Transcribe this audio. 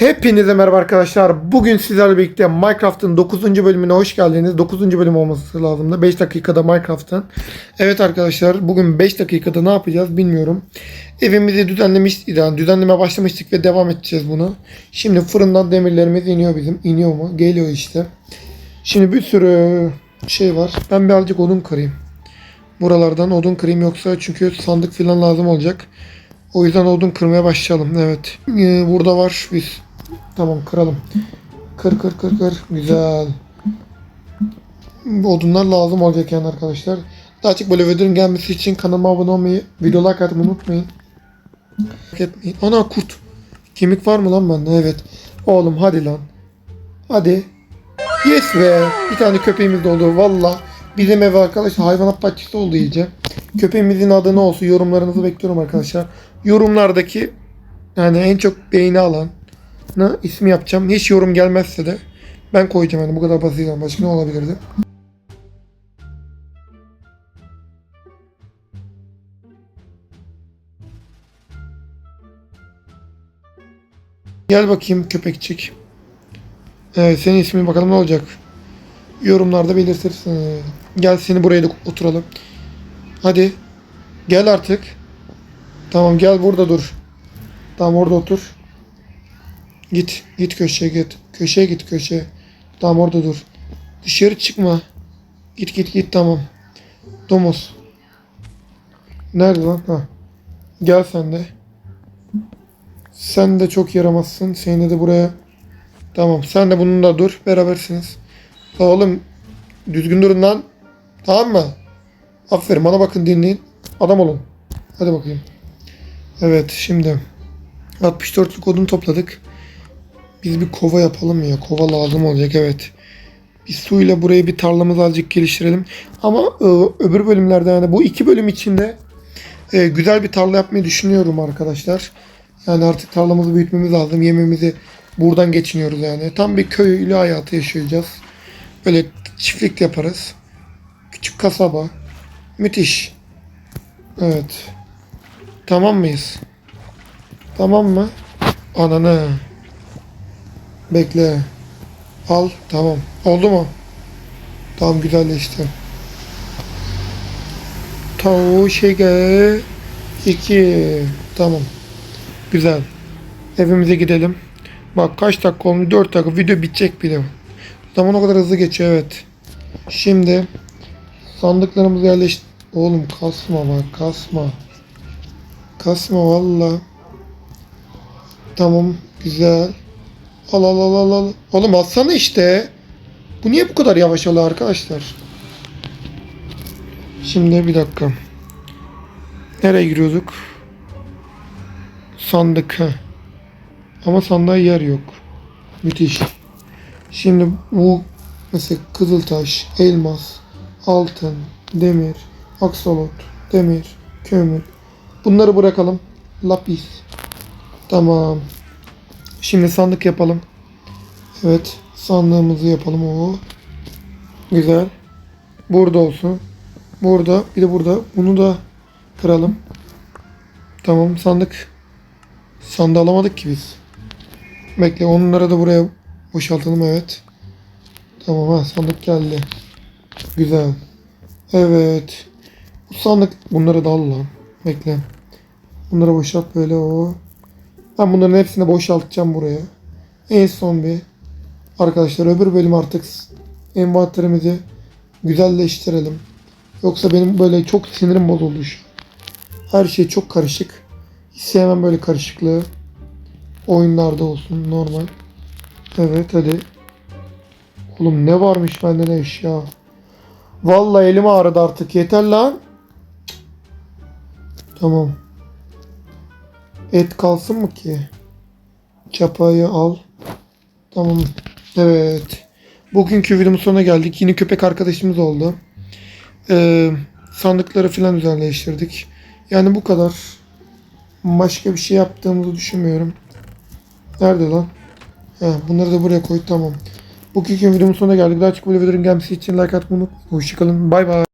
Hepinize merhaba arkadaşlar. Bugün sizlerle birlikte Minecraft'ın 9. bölümüne hoş geldiniz. 9. bölüm olması lazım 5 dakikada Minecraft'ın. Evet arkadaşlar bugün 5 dakikada ne yapacağız bilmiyorum. Evimizi düzenlemiş, yani düzenleme başlamıştık ve devam edeceğiz bunu. Şimdi fırından demirlerimiz iniyor bizim. İniyor mu? Geliyor işte. Şimdi bir sürü şey var. Ben birazcık odun kırayım. Buralardan odun kırayım yoksa çünkü sandık falan lazım olacak. O yüzden odun kırmaya başlayalım. Evet. Ee, burada var biz. Tamam kıralım. Kır kır kır kır. Güzel. Odunlar lazım olacak yani arkadaşlar. Daha çok böyle videonun gelmesi için kanalıma abone olmayı, video like atmayı unutmayın. Etmeyin. Ana kurt. Kemik var mı lan bende? Evet. Oğlum hadi lan. Hadi. Yes be. Bir tane köpeğimiz de oldu. Valla. Bizim ev arkadaşlar hayvanat bahçesi oldu iyice. Köpeğimizin adı ne olsun yorumlarınızı bekliyorum arkadaşlar. Yorumlardaki yani en çok beğeni alan ismi yapacağım. Hiç yorum gelmezse de ben koyacağım yani bu kadar basit yani. Başka ne olabilirdi? Gel bakayım köpekçik. Evet senin ismin bakalım ne olacak? Yorumlarda belirtirsin. Gel seni buraya da oturalım. Hadi. Gel artık. Tamam gel burada dur. Tamam orada otur. Git. Git köşeye git. Köşeye git köşeye. Tamam orada dur. Dışarı çıkma. Git git git tamam. Domuz. Nerede lan? Ha. Gel sen de. Sen de çok yaramazsın. Seni de buraya. Tamam sen de bununla dur. Berabersiniz. Oğlum düzgün durun lan. Tamam mı? Aferin bana bakın dinleyin. Adam olun. Hadi bakayım. Evet şimdi 64'lük odun topladık. Biz bir kova yapalım ya. Kova lazım olacak evet. Bir suyla burayı bir tarlamızı azıcık geliştirelim. Ama e, öbür bölümlerde yani bu iki bölüm içinde e, güzel bir tarla yapmayı düşünüyorum arkadaşlar. Yani artık tarlamızı büyütmemiz lazım. Yememizi buradan geçiniyoruz yani. Tam bir köylü hayatı yaşayacağız. Böyle çiftlik yaparız. Küçük kasaba. Müthiş. Evet. Tamam mıyız? Tamam mı? Ananı. Bekle. Al. Tamam. Oldu mu? Tamam güzelleşti. Tavu şege. iki. Tamam. Güzel. Evimize gidelim. Bak kaç dakika olmuş? 4 dakika. Video bitecek bile. Zaman o kadar hızlı geçiyor evet. Şimdi sandıklarımızı yerleştir... Oğlum kasma bak kasma. Kasma valla. Tamam güzel. Al al al al al. Oğlum alsana işte. Bu niye bu kadar yavaş alıyor arkadaşlar? Şimdi bir dakika. Nereye giriyorduk? Sandık. Ama sandığa yer yok. Müthiş. Şimdi bu mesela kızıltaş, elmas, altın, demir, aksolot, demir, kömür. Bunları bırakalım. Lapis. Tamam. Şimdi sandık yapalım. Evet. Sandığımızı yapalım. O. Güzel. Burada olsun. Burada. Bir de burada. Bunu da kıralım. Tamam. Sandık. Sandığı alamadık ki biz. Bekle. Onları da buraya boşaltalım. Evet. Tamam ha. Sandık geldi. Güzel. Evet. Bu sandık. Bunları da al lan. Bekle. Bunları boşalt böyle o. Ben bunların hepsini boşaltacağım buraya. En son bir arkadaşlar öbür bölüm artık envanterimizi güzelleştirelim. Yoksa benim böyle çok sinirim bozuldu şu. Her şey çok karışık. Hiç sevmem böyle karışıklığı. Oyunlarda olsun normal. Evet hadi. Oğlum ne varmış bende ne eşya. Vallahi elim ağrıdı artık yeter lan. Tamam. Et kalsın mı ki? Çapayı al. Tamam. Evet. Bugünkü videomun sonuna geldik. Yine köpek arkadaşımız oldu. Ee, sandıkları falan düzenleştirdik. Yani bu kadar. Başka bir şey yaptığımızı düşünmüyorum. Nerede lan? He, bunları da buraya koy. Tamam. Bugünkü videomun sonuna geldik. Daha çok böyle videoların gelmesi için like atmayı unutmayın. Hoşçakalın. Bay bay.